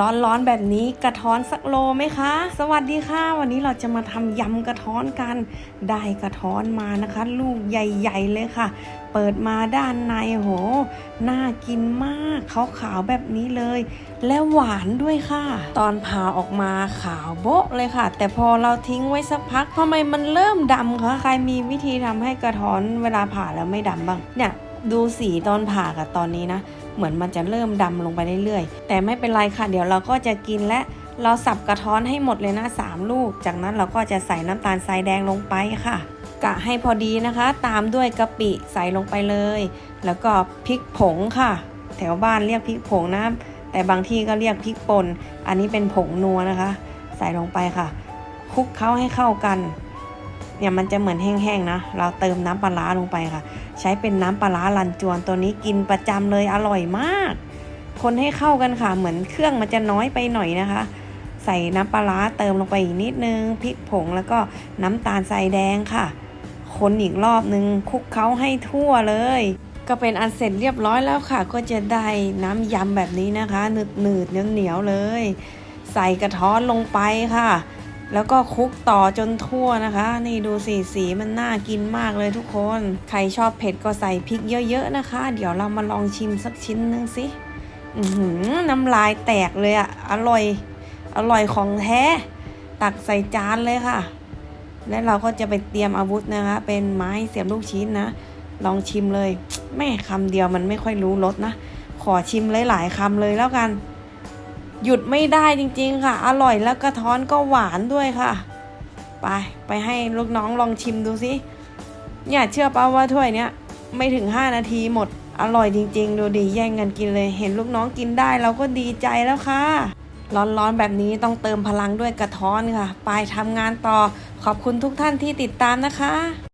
ร้อนๆแบบนี้กระท้อนสักโลไหมคะ สวัสดีค่ะ วันนี้เราจะมาทำยำกระท้อนกัน ได้กระท้อนมานะคะ ลูกใหญ่ๆเลยค่ะ เปิดมาด้านในโห น่ากินมากขาวๆแบบนี้เลย และหวานด้วยค่ะ ตอนผ่าออกมาขาวโบ๊ะเลยค่ะ แต่พอเราทิ้งไว้สักพักทำไมมันเริ่มดำคะใครมีวิธีทำให้กระท้อนเวลาผ่าแล้วไม่ดำบ้างเนี่ย ดูสีตอนผ่ากับตอนนี้นะ เหมือนมันจะเริ่มดำลงไปเรื่อยๆ แต่ไม่เป็นไรค่ะ เดี๋ยวเราก็จะกินและเราสับกระท้อนให้หมดเลยนะ 3 ลูก จากนั้นเราก็จะใส่น้ำตาลทรายแดงลงไปค่ะ กะให้พอดีนะคะ ตามด้วยกะปิใส่ลงไปเลย แล้วก็พริกผงค่ะ แถวบ้านเรียกพริกผงนะแต่บางที่ก็เรียกพริกป่นอันนี้เป็นผงนัวนะคะ ใส่ลงไปค่ะคลุกเคล้าให้เข้ากัน เนี่ยมันจะเหมือนแห้งๆนะ เราเติมน้ำปลาร้าลงไปค่ะ ใช้เป็นน้ำปลาร้าลันจวนตัวนี้กินประจำเลยอร่อยมาก คนให้เข้ากันค่ะ เหมือนเครื่องมันจะน้อยไปหน่อยนะคะ ใส่น้ำปลาร้าเติมลงไปอีกนิดนึงพริกผงแล้วก็น้ำตาลทรายแดงค่ะ คนอีกรอบนึงคลุกเคล้าให้ทั่วเลย ก็เป็นอันเสร็จเรียบร้อยแล้วค่ะ ก็จะได้น้ำยำแบบนี้นะคะหนืดหนืดๆเหนียเหนียวๆเลย ใส่กระท้อนลงไปค่ะ แล้วก็คลุกต่อจนทั่วนะคะ นี่ดูสีสีมันน่ากินมากเลยทุกคน ใครชอบเผ็ดก็ใส่พริกเยอะๆนะคะ เดี๋ยวเรามาลองชิมสักชิ้นนึงสิน้ำลายแตกเลยอะอร่อย อร่อยของแท้ ตักใส่จานเลยค่ะ และเราก็จะไปเตรียมอาวุธนะคะ เป็นไม้เสียบลูกชิ้นนะ ลองชิมเลย แม่คำเดียวมันไม่ค่อยรู้รสนะ ขอชิมหลายๆคำเลยแล้วกัน หยุดไม่ได้จริงๆค่ะ อร่อยแล้วกระท้อนก็หวานด้วยค่ะ ไปไปให้ลูกน้องลองชิมดูสิอย่าเชื่อป้าว่าถ้วยเนี้ยไม่ถึง 5 นาทีหมด อร่อยจริง ๆ ดูดีแย่งกันกินเลย เห็นลูกน้องกินได้เราก็ดีใจแล้วค่ะ ร้อนๆแบบนี้ต้องเติมพลังด้วยกระท้อนค่ะ ไปทำงานต่อขอบคุณทุกท่านที่ติดตามนะคะ